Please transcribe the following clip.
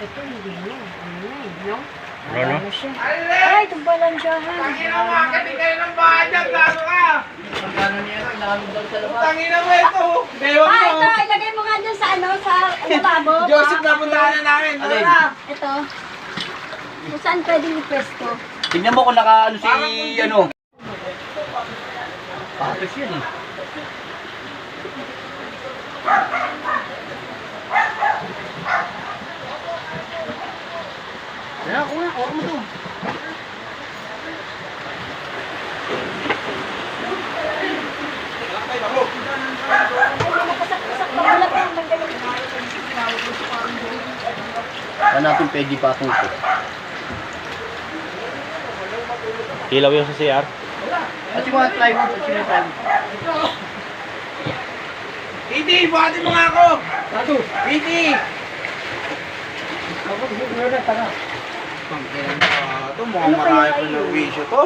Ito, hindi na. Ano na eh, no? Ano? Ano siya? Ay, tumbalan siya, ha? Tangina mo, akit kayo ng bahay dyan, gago ka! Tangina mo ito! Dewa Ah, ito, mo! ilagay mo nga dyan sa ano, sa lababo. Joseph, napuntahan na namin! Ano na? Ito. Kung saan pwedeng i-pwesto? Tingnan mo kung naka ano si ano. Patos yan eh. Kaya kuha, kuha mo to. Hanapin pwede pa akong ito. Ilaw yung sa CR. At yung mga plywood, at yung mga plywood. Iti, buhati mo nga ako! Tato! Iti! Ito, mukhang marami pa ng wisyo to.